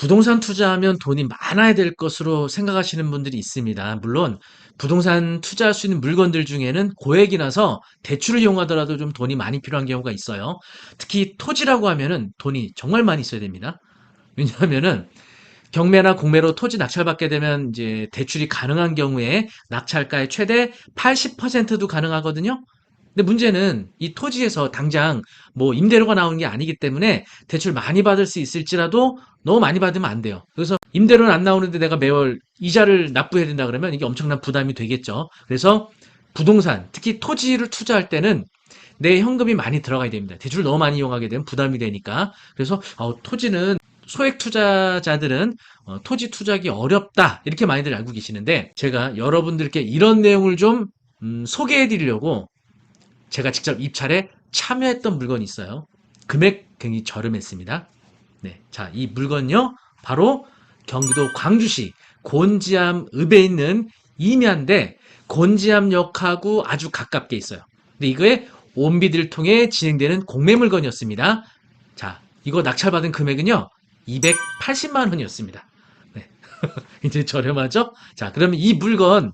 부동산 투자하면 돈이 많아야 될 것으로 생각하시는 분들이 있습니다. 물론 부동산 투자할 수 있는 물건들 중에는 고액이 나서 대출을 이용하더라도 좀 돈이 많이 필요한 경우가 있어요. 특히 토지라고 하면은 돈이 정말 많이 있어야 됩니다. 왜냐하면은 경매나 공매로 토지 낙찰받게 되면 이제 대출이 가능한 경우에 낙찰가의 최대 80%도 가능하거든요. 근데 문제는 이 토지에서 당장 뭐 임대료가 나오는 게 아니기 때문에 대출 많이 받을 수 있을지라도 너무 많이 받으면 안 돼요. 그래서 임대료는 안 나오는데 내가 매월 이자를 납부해야 된다 그러면 이게 엄청난 부담이 되겠죠. 그래서 부동산, 특히 토지를 투자할 때는 내 현금이 많이 들어가야 됩니다. 대출을 너무 많이 이용하게 되면 부담이 되니까. 그래서 어, 토지는 소액 투자자들은 어, 토지 투자하기 어렵다 이렇게 많이들 알고 계시는데 제가 여러분들께 이런 내용을 좀 음, 소개해 드리려고 제가 직접 입찰에 참여했던 물건이 있어요. 금액 굉장히 저렴했습니다. 네, 자, 이 물건요, 바로 경기도 광주시 곤지암 읍에 있는 임야인데 곤지암역하고 아주 가깝게 있어요. 근데 이거에 온비드를 통해 진행되는 공매 물건이었습니다. 자, 이거 낙찰받은 금액은요, 280만 원이었습니다. 네. 이제 저렴하죠? 자, 그러면 이 물건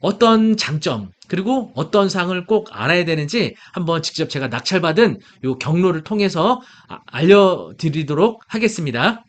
어떤 장점, 그리고 어떤 사항을 꼭 알아야 되는지 한번 직접 제가 낙찰받은 요 경로를 통해서 아- 알려드리도록 하겠습니다.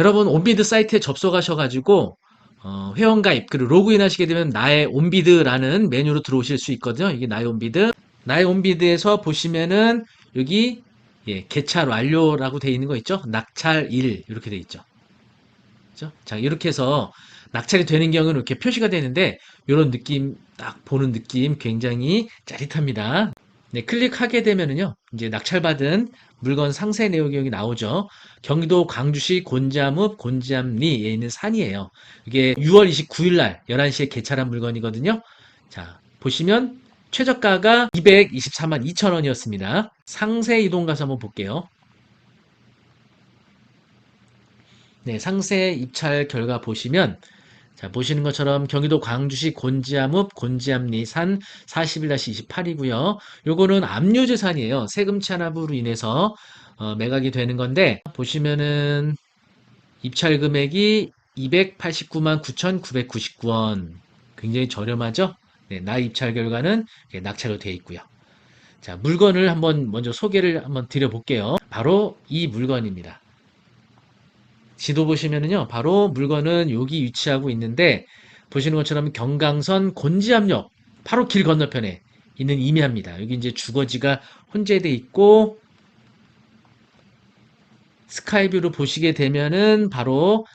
여러분 온비드 사이트에 접속하셔가지고 어, 회원가입 그리고 로그인 하시게 되면 나의 온비드라는 메뉴로 들어오실 수 있거든요. 이게 나의 온비드. 나의 온비드에서 보시면은 여기 예, 개찰 완료라고 되어 있는 거 있죠? 낙찰 1 이렇게 되어 있죠. 그죠? 자, 이렇게 해서 낙찰이 되는 경우는 이렇게 표시가 되는데 이런 느낌 딱 보는 느낌 굉장히 짜릿합니다. 네, 클릭하게 되면은요. 이제 낙찰받은 물건 상세 여기 나오죠. 경기도 광주시 곤지암읍 곤지암리에 있는 산이에요. 이게 6월 29일 날 11시에 개찰한 물건이거든요. 자, 보시면 최저가가 224만 2천 원이었습니다. 상세 이동 가서 한번 볼게요. 네, 상세 입찰 결과 보시면 자, 보시는 것처럼 경기도 광주시 곤지암읍 곤지암리 산 41-28이고요. 요거는 압류재 산이에요. 세금 체납으로 인해서 어, 매각이 되는 건데 보시면은 입찰 금액이 289만 9,999원. 굉장히 저렴하죠? 네, 나 입찰 결과는 낙찰로 되어 있고요. 자, 물건을 한번 먼저 소개를 한번 드려볼게요. 바로 이 물건입니다. 지도 보시면은요, 바로 물건은 여기 위치하고 있는데, 보시는 것처럼 경강선 곤지암역, 바로 길 건너편에 있는 임야입니다. 여기 이제 주거지가 혼재돼 있고, 스카이뷰로 보시게 되면은 바로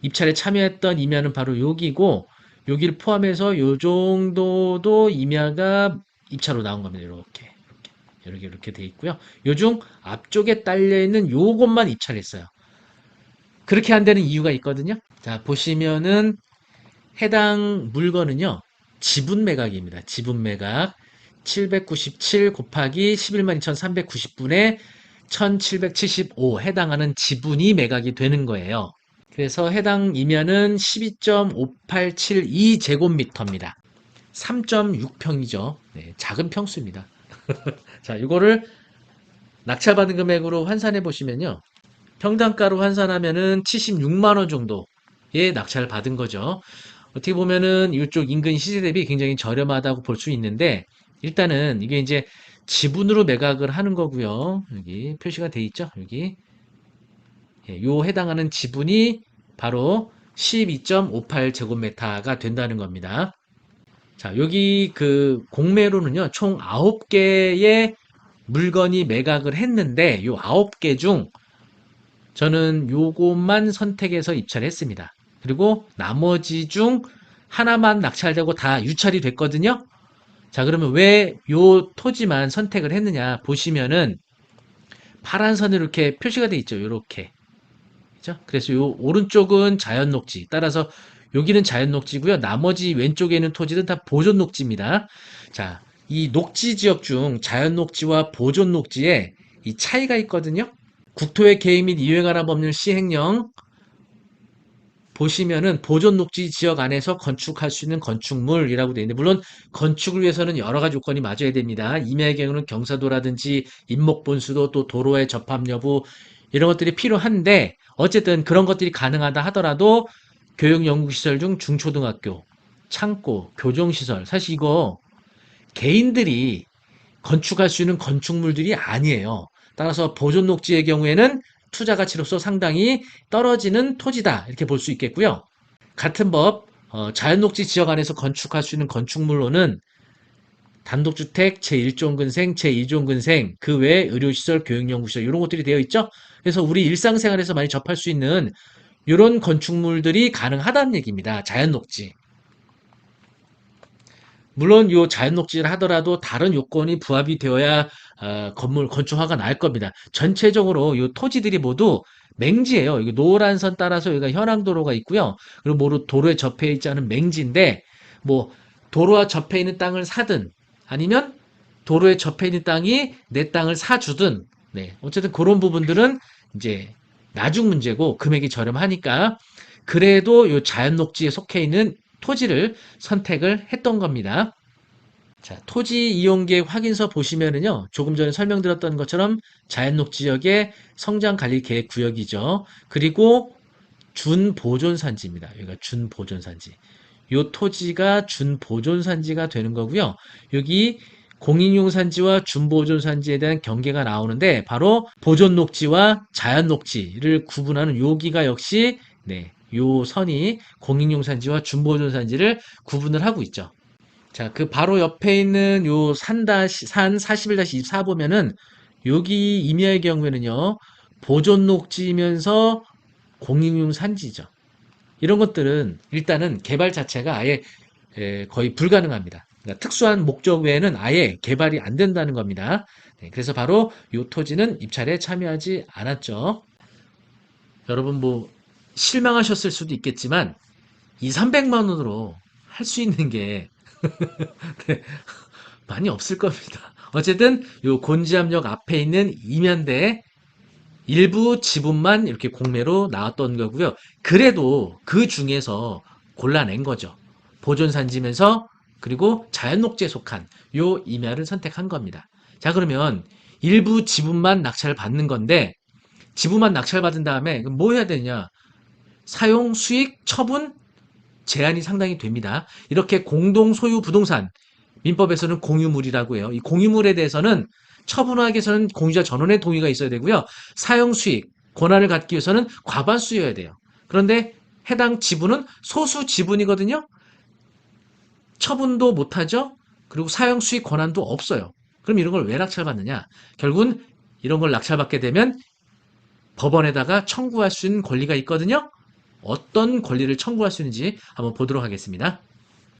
입찰에 참여했던 임야는 바로 여기고, 여기를 포함해서 요 정도도 임야가 입찰로 나온 겁니다. 이렇게. 이렇게 이렇게 돼 있고요. 요중 앞쪽에 딸려 있는 요것만 입찰했어요. 그렇게 안 되는 이유가 있거든요. 자, 보시면은 해당 물건은요. 지분 매각입니다. 지분 매각 797 곱하기 11만 2,390분의 1775 해당하는 지분이 매각이 되는 거예요. 그래서 해당 임야는 12.5872 제곱미터입니다. 3.6평이죠. 네, 작은 평수입니다. 자, 이거를 낙찰받은 금액으로 환산해 보시면요. 평당가로 환산하면은 76만 원 정도의 낙찰을 받은 거죠. 어떻게 보면은 이쪽 인근 시세 대비 굉장히 저렴하다고 볼 수 있는데 일단은 이게 이제 지분으로 매각을 하는 거고요. 여기 표시가 돼 있죠. 여기 예, 요 해당하는 지분이 바로 12.58 제곱미터가 된다는 겁니다. 자, 여기 그 공매로는요, 총 9개의 물건이 매각을 했는데, 요 9개 중 저는 요것만 선택해서 입찰했습니다. 그리고 나머지 중 하나만 낙찰되고 다 유찰이 됐거든요. 자, 그러면 왜 요 토지만 선택을 했느냐 보시면은 파란 선으로 이렇게 표시가 돼 있죠. 요렇게. 그래서 요 오른쪽은 자연 녹지. 따라서 여기는 자연 녹지고요. 나머지 왼쪽에 있는 토지는 다 보존 녹지입니다. 자, 이 녹지 지역 중 자연 녹지와 보존 녹지에 이 차이가 있거든요. 국토의 개입 및 이행하라 법률 시행령 보시면은 보존 녹지 지역 안에서 건축할 수 있는 건축물이라고 되어 있는데 물론 건축을 위해서는 여러 가지 요건이 맞아야 됩니다. 임야의 경우는 경사도라든지 인목 본수도 또 도로의 접합 여부 이런 것들이 필요한데 어쨌든 그런 것들이 가능하다 하더라도 교육 연구 시설 중 중초등학교, 창고, 교정 시설 사실 이거 개인들이 건축할 수 있는 건축물들이 아니에요. 따라서 보존 녹지의 경우에는 투자 가치로서 상당히 떨어지는 토지다. 이렇게 볼 수 있겠고요. 같은 법, 어, 자연녹지 지역 안에서 건축할 수 있는 건축물로는 단독주택, 제1종근생, 제2종근생, 그 외에 의료시설, 교육연구시설 이런 것들이 되어 있죠. 그래서 우리 일상생활에서 많이 접할 수 있는 이런 건축물들이 가능하다는 얘기입니다. 자연녹지. 물론 요 자연녹지를 하더라도 다른 요건이 부합이 되어야 어, 건물 건축화가 나을 겁니다. 전체적으로 요 토지들이 모두 맹지예요. 여기 노란 선 따라서 여기가 현황도로가 있고요. 그리고 모두 도로에 접해 있지 않은 맹지인데 뭐 도로와 접해 있는 땅을 사든 아니면 도로에 접해 있는 땅이 내 땅을 사주든 네 어쨌든 그런 부분들은 이제 나중 문제고 금액이 저렴하니까 그래도 요 자연녹지에 속해 있는 토지를 선택을 했던 겁니다. 자, 토지 이용 계획 확인서 보시면은요. 조금 전에 설명드렸던 것처럼 자연녹 지역의 성장 관리 계획 구역이죠. 그리고 준보존 산지입니다. 여기가 준보존 산지. 요 토지가 준보존 산지가 되는 거고요. 여기 공인용 산지와 준보존 산지에 대한 경계가 나오는데 바로 보존 녹지와 자연 녹지를 구분하는 여기가 역시 네, 요 선이 공인용 산지와 준보존 산지를 구분을 하고 있죠. 자, 그 바로 옆에 있는 요 산다시, 산 41-24 보면은 여기 임야의 경우에는요, 보존 녹지면서 공인용 산지죠. 이런 것들은 일단은 개발 자체가 아예 에, 거의 불가능합니다. 그러니까 특수한 목적 외에는 아예 개발이 안 된다는 겁니다. 네, 그래서 바로 이 토지는 입찰에 참여하지 않았죠. 여러분 뭐 실망하셨을 수도 있겠지만 2, 300만 원으로 할 수 있는 게 네, 많이 없을 겁니다. 어쨌든 요 곤지암역 앞에 있는 이면대 일부 지분만 이렇게 공매로 나왔던 거고요. 그래도 그 중에서 골라낸 거죠. 보존 산지면서 그리고 자연녹지에 속한 요 임야를 선택한 겁니다. 자 그러면 일부 지분만 낙찰 받는 건데 지분만 낙찰 받은 다음에 뭐 해야 되냐? 사용, 수익, 처분 제한이 상당히 됩니다. 이렇게 공동 소유 부동산 민법에서는 공유물이라고 해요. 이 공유물에 대해서는 처분하기 위해서는 공유자 전원의 동의가 있어야 되고요. 사용 수익 권한을 갖기 위해서는 과반수여야 돼요. 그런데 해당 지분은 소수 지분이거든요. 처분도 못하죠. 그리고 사용 수익 권한도 없어요. 그럼 이런 걸 왜 낙찰받느냐? 결국은 이런 걸 낙찰받게 되면 법원에다가 청구할 수 있는 권리가 있거든요. 어떤 권리를 청구할 수 있는지 한번 보도록 하겠습니다.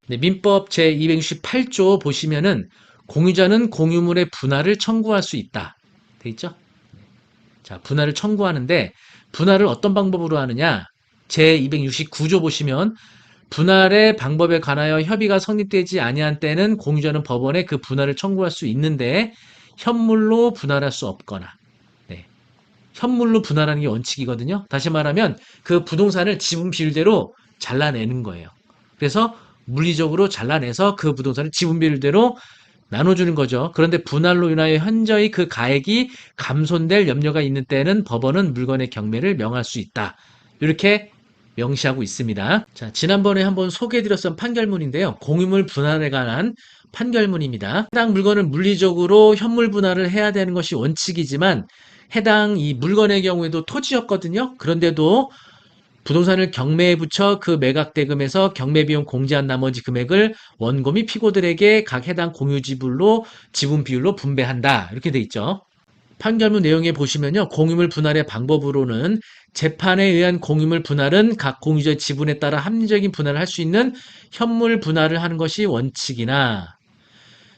네, 민법 제268조 보시면은 공유자는 공유물의 분할을 청구할 수 있다. 돼 있죠? 자, 분할을 청구하는데 분할을 어떤 방법으로 하느냐? 제269조 보시면 분할의 방법에 관하여 협의가 성립되지 아니한 때는 공유자는 법원에 그 분할을 청구할 수 있는데 현물로 분할할 수 없거나 현물로 분할하는 게 원칙이거든요. 다시 말하면 그 부동산을 지분 비율대로 잘라내는 거예요. 그래서 물리적으로 잘라내서 그 부동산을 지분 비율대로 나눠주는 거죠. 그런데 분할로 인하여 현저히 그 가액이 감손될 염려가 있는 때는 법원은 물건의 경매를 명할 수 있다. 이렇게 명시하고 있습니다. 자, 지난번에 한번 소개해드렸던 판결문인데요. 공유물 분할에 관한 판결문입니다. 해당 물건을 물리적으로 현물 분할을 해야 되는 것이 원칙이지만 해당 이 물건의 경우에도 토지였거든요. 그런데도 부동산을 경매에 붙여 그 매각 대금에서 경매 비용 공제한 나머지 금액을 원고 및 피고들에게 각 해당 공유 지불로 지분 비율로 분배한다. 이렇게 돼 있죠. 판결문 내용에 보시면요. 공유물 분할의 방법으로는 재판에 의한 공유물 분할은 각 공유자의 지분에 따라 합리적인 분할을 할 수 있는 현물 분할을 하는 것이 원칙이나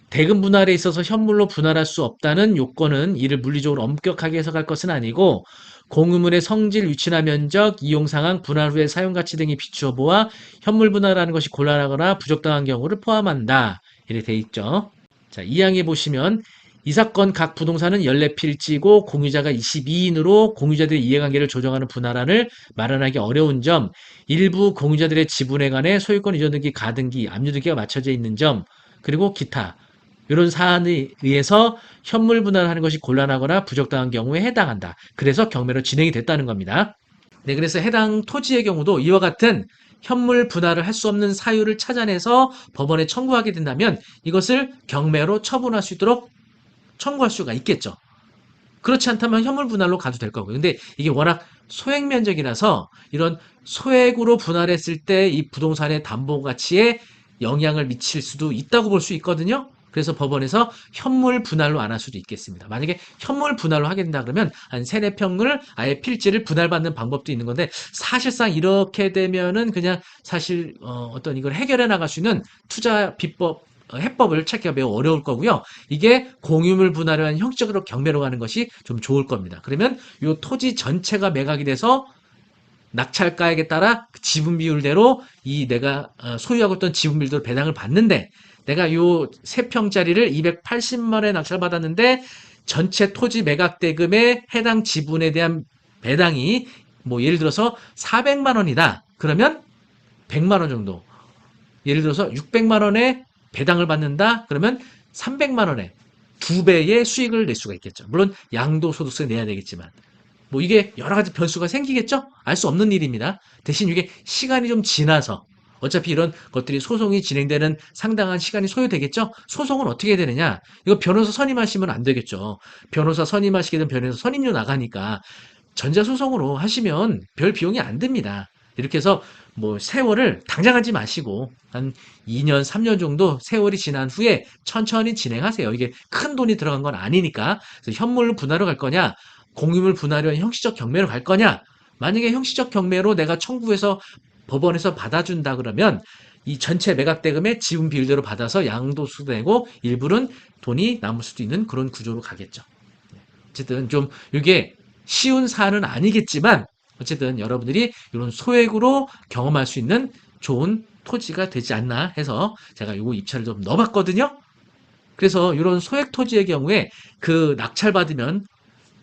대금 분할에 있어서 현물로 분할할 수 없다는 요건은 이를 물리적으로 엄격하게 해석할 것은 아니고 공유물의 성질, 위치나 면적, 이용 상황, 분할 후의 사용 가치 등이 비추어 보아 현물 분할하는 것이 곤란하거나 부적당한 경우를 포함한다. 이렇게 돼 있죠. 자, 2항에 보시면 이 사건 각 부동산은 14필지고 공유자가 22인으로 공유자들의 이해관계를 조정하는 분할안을 마련하기 어려운 점, 일부 공유자들의 지분에 관해 소유권 이전 등기, 가등기, 압류 등기가 맞춰져 있는 점, 그리고 기타 이런 사안에 의해서 현물 분할하는 것이 곤란하거나 부적당한 경우에 해당한다. 그래서 경매로 진행이 됐다는 겁니다. 네, 그래서 해당 토지의 경우도 이와 같은 현물 분할을 할 수 없는 사유를 찾아내서 법원에 청구하게 된다면 이것을 경매로 처분할 수 있도록 청구할 수가 있겠죠. 그렇지 않다면 현물 분할로 가도 될 거고요. 근데 이게 워낙 소액 면적이라서 이런 소액으로 분할했을 때 이 부동산의 담보 가치에 영향을 미칠 수도 있다고 볼 수 있거든요. 그래서 법원에서 현물 분할로 안 할 수도 있겠습니다. 만약에 현물 분할로 하게 된다 그러면 한 세네 평을 아예 필지를 분할받는 방법도 있는 건데 사실상 이렇게 되면은 그냥 사실 어, 어떤 이걸 해결해 나갈 수 있는 투자 비법 어, 해법을 찾기가 매우 어려울 거고요. 이게 공유물 분할을 한 형식적으로 경매로 가는 것이 좀 좋을 겁니다. 그러면 이 토지 전체가 매각이 돼서 낙찰가액에 따라 그 지분 비율대로 이 내가 어, 소유하고 있던 지분 비율대로 배당을 받는데 내가 요 3평짜리를 280만 원에 낙찰받았는데 전체 토지 매각 대금에 해당 지분에 대한 배당이 뭐 예를 들어서 400만 원이다. 그러면 100만 원 정도. 예를 들어서 600만 원에 배당을 받는다. 그러면 300만 원에 두 배의 수익을 낼 수가 있겠죠. 물론 양도소득세 내야 되겠지만 뭐 이게 여러 가지 변수가 생기겠죠? 알 수 없는 일입니다. 대신 이게 시간이 좀 지나서 어차피 이런 것들이 소송이 진행되는 상당한 시간이 소요되겠죠? 소송은 어떻게 되느냐? 이거 변호사 선임하시면 안 되겠죠. 변호사 선임하시게 되면 변호사 선임료 나가니까 전자소송으로 하시면 별 비용이 안 듭니다. 이렇게 해서 뭐 세월을 당장 하지 마시고 한 2년, 3년 정도 세월이 지난 후에 천천히 진행하세요. 이게 큰 돈이 들어간 건 아니니까. 그래서 현물 분할로 갈 거냐, 공유물 분할로 형식적 경매로 갈 거냐. 만약에 형식적 경매로 내가 청구해서 법원에서 받아준다 그러면 이 전체 매각 대금의 지분 비율대로 받아서 양도수 내고 일부는 돈이 남을 수도 있는 그런 구조로 가겠죠. 어쨌든 좀 이게 쉬운 사안은 아니겠지만 어쨌든 여러분들이 이런 소액으로 경험할 수 있는 좋은 토지가 되지 않나 해서 제가 이거 입찰을 좀 넣어봤거든요. 그래서 이런 소액 토지의 경우에 그 낙찰 받으면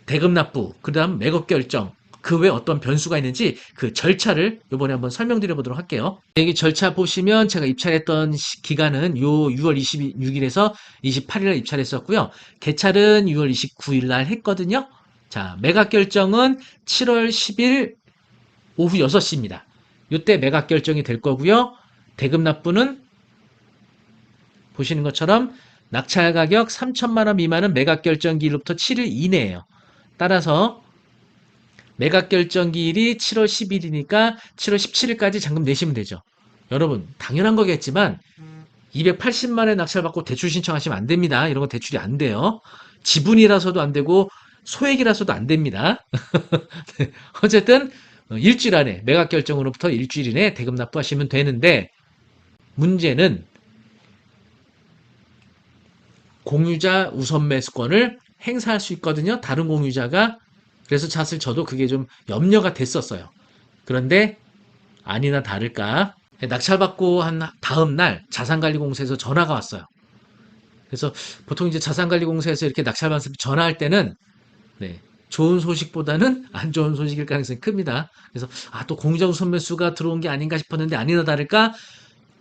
대금 납부, 그 다음 매각 결정, 그 외에 어떤 변수가 있는지 그 절차를 이번에 한번 설명드려 보도록 할게요. 여기 절차 보시면 제가 입찰했던 시- 기간은 요 6월 26일에서 28일에 입찰했었고요. 개찰은 6월 29일 날 했거든요. 자, 매각 결정은 7월 10일 오후 6시입니다. 이때 매각 결정이 될 거고요. 대금 납부는 보시는 것처럼 낙찰 가격 3천만 원 미만은 매각 결정 기일로부터 7일 이내예요. 따라서 매각 결정 기일이 7월 10일이니까 7월 17일까지 잔금 내시면 되죠. 여러분, 당연한 거겠지만 280만 원 낙찰받고 대출 신청하시면 안 됩니다. 이런 거 대출이 안 돼요. 지분이라서도 안 되고 소액이라서도 안 됩니다. 네, 어쨌든 어, 일주일 안에 매각 결정으로부터 일주일 이내에 대금 납부하시면 되는데 문제는 공유자 우선 매수권을 행사할 수 있거든요. 다른 공유자가 그래서 사실 저도 그게 좀 염려가 됐었어요. 그런데 아니나 다를까 낙찰받고 한 다음 날 자산관리공사에서 전화가 왔어요. 그래서 보통 이제 자산관리공사에서 이렇게 낙찰받을 때 전화할 때는 네, 좋은 소식보다는 안 좋은 소식일 가능성이 큽니다. 그래서 아, 또 공유자 우선 매수가 들어온 게 아닌가 싶었는데 아니나 다를까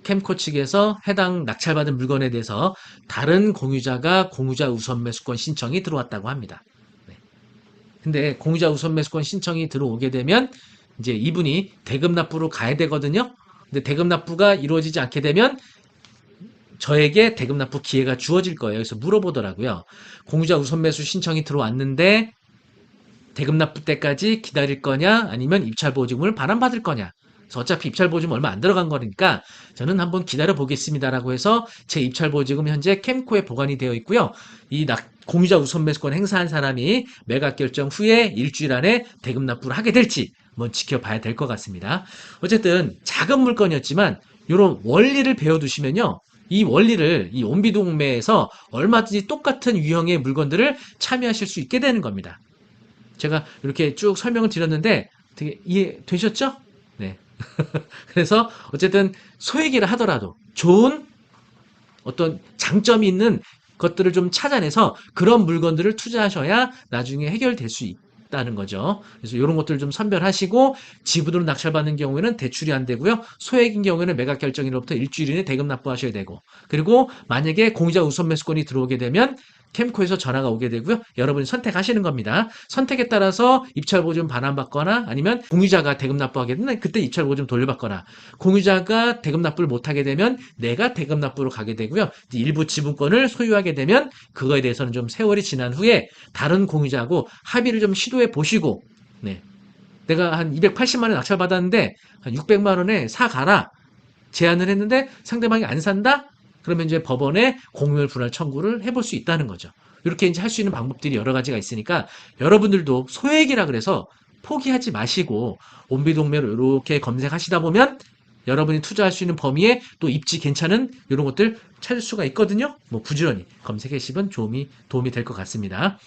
캠코 측에서 해당 낙찰받은 물건에 대해서 다른 공유자가 공유자 우선 매수권 신청이 들어왔다고 합니다. 네. 근데 공유자 우선 매수권 신청이 들어오게 되면 이제 이분이 대금 납부로 가야 되거든요. 근데 대금 납부가 이루어지지 않게 되면 저에게 대금 납부 기회가 주어질 거예요. 그래서 물어보더라고요. 공유자 우선 매수 신청이 들어왔는데 대금 납부 때까지 기다릴 거냐 아니면 입찰 보증금을 반환받을 거냐. 그래서 어차피 입찰 보증금 얼마 안 들어간 거니까 저는 한번 기다려 보겠습니다라고 해서 제 입찰 보증금 현재 캠코에 보관이 되어 있고요. 이 낙, 공유자 우선 매수권 행사한 사람이 매각 결정 후에 일주일 안에 대금 납부를 하게 될지 한번 지켜봐야 될 것 같습니다. 어쨌든 작은 물건이었지만 이런 원리를 배워두시면요. 이 원리를 이 온비동매에서 얼마든지 똑같은 유형의 물건들을 참여하실 수 있게 되는 겁니다. 제가 이렇게 쭉 설명을 드렸는데 되게 이해되셨죠? 네. 그래서 어쨌든 소액이라 하더라도 좋은 어떤 장점이 있는 것들을 좀 찾아내서 그런 물건들을 투자하셔야 나중에 해결될 수 있다는 거죠. 그래서 이런 것들을 좀 선별하시고 지분으로 낙찰받는 경우에는 대출이 안 되고요. 소액인 경우에는 매각 결정일로부터 일주일 이내 대금 납부하셔야 되고 그리고 만약에 공유자 우선 매수권이 들어오게 되면 캠코에서 전화가 오게 되고요. 여러분이 선택하시는 겁니다. 선택에 따라서 입찰 보증 반환받거나 아니면 공유자가 대금 납부하게 되면 그때 입찰 보증 돌려받거나 공유자가 대금 납부를 못하게 되면 내가 대금 납부로 가게 되고요. 일부 지분권을 소유하게 되면 그거에 대해서는 좀 세월이 지난 후에 다른 공유자하고 합의를 좀 시도해 보시고 네. 내가 한 280만 원 낙찰 받았는데 한 600만 원에 사 가라 제안을 했는데 상대방이 안 산다? 그러면 이제 법원에 공유물 분할 청구를 해볼 수 있다는 거죠. 이렇게 이제 할 수 있는 방법들이 여러 가지가 있으니까 여러분들도 소액이라 그래서 포기하지 마시고 온비동매로 이렇게 검색하시다 보면 여러분이 투자할 수 있는 범위에 또 입지 괜찮은 이런 것들 찾을 수가 있거든요. 뭐 부지런히 검색해 보시면 도움이 도움이 될 것 같습니다.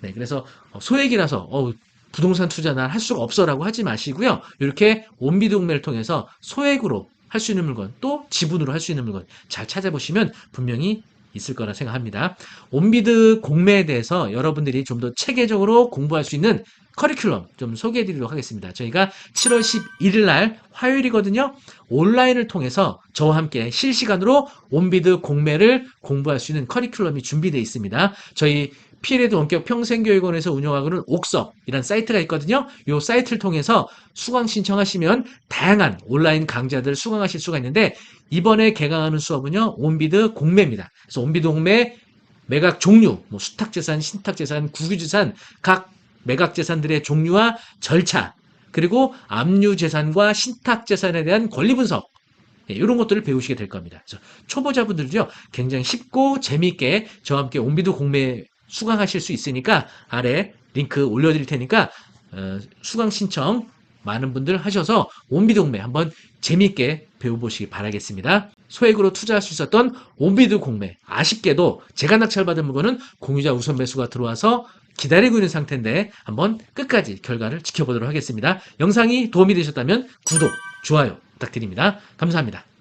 네, 그래서 어, 소액이라서 어, 부동산 투자 난 할 수가 없어라고 하지 마시고요. 이렇게 온비동매를 통해서 소액으로 할 수 있는 물건 또 지분으로 할 수 있는 물건 잘 찾아보시면 분명히 있을 거라 생각합니다. 온비드 공매에 대해서 여러분들이 좀 더 체계적으로 공부할 수 있는 커리큘럼 좀 소개해 드리도록 하겠습니다. 저희가 7월 11일 날 화요일이거든요. 온라인을 통해서 저와 함께 실시간으로 온비드 공매를 공부할 수 있는 커리큘럼이 준비되어 있습니다. 저희 피해레드 원격 평생교육원에서 운영하고는 옥석이라는 사이트가 있거든요. 이 사이트를 통해서 수강 신청하시면 다양한 온라인 강좌들 수강하실 수가 있는데 이번에 개강하는 수업은요. 온비드 공매입니다. 그래서 온비드 공매 매각 종류, 뭐 수탁재산, 신탁재산, 국유재산 각 매각재산들의 종류와 절차 그리고 압류재산과 신탁재산에 대한 권리 분석 예, 이런 것들을 배우시게 될 겁니다. 그래서 초보자분들도요 굉장히 쉽고 재미있게 저와 함께 온비드 공매 수강하실 수 있으니까 아래 링크 올려드릴 테니까 어, 수강 신청 많은 분들 하셔서 온비드 공매 한번 재미있게 배워보시기 바라겠습니다. 소액으로 투자할 수 있었던 온비드 공매 아쉽게도 제가 낙찰받은 물건은 공유자 우선 매수가 들어와서 기다리고 있는 상태인데 한번 끝까지 결과를 지켜보도록 하겠습니다. 영상이 도움이 되셨다면 구독, 좋아요 부탁드립니다. 감사합니다.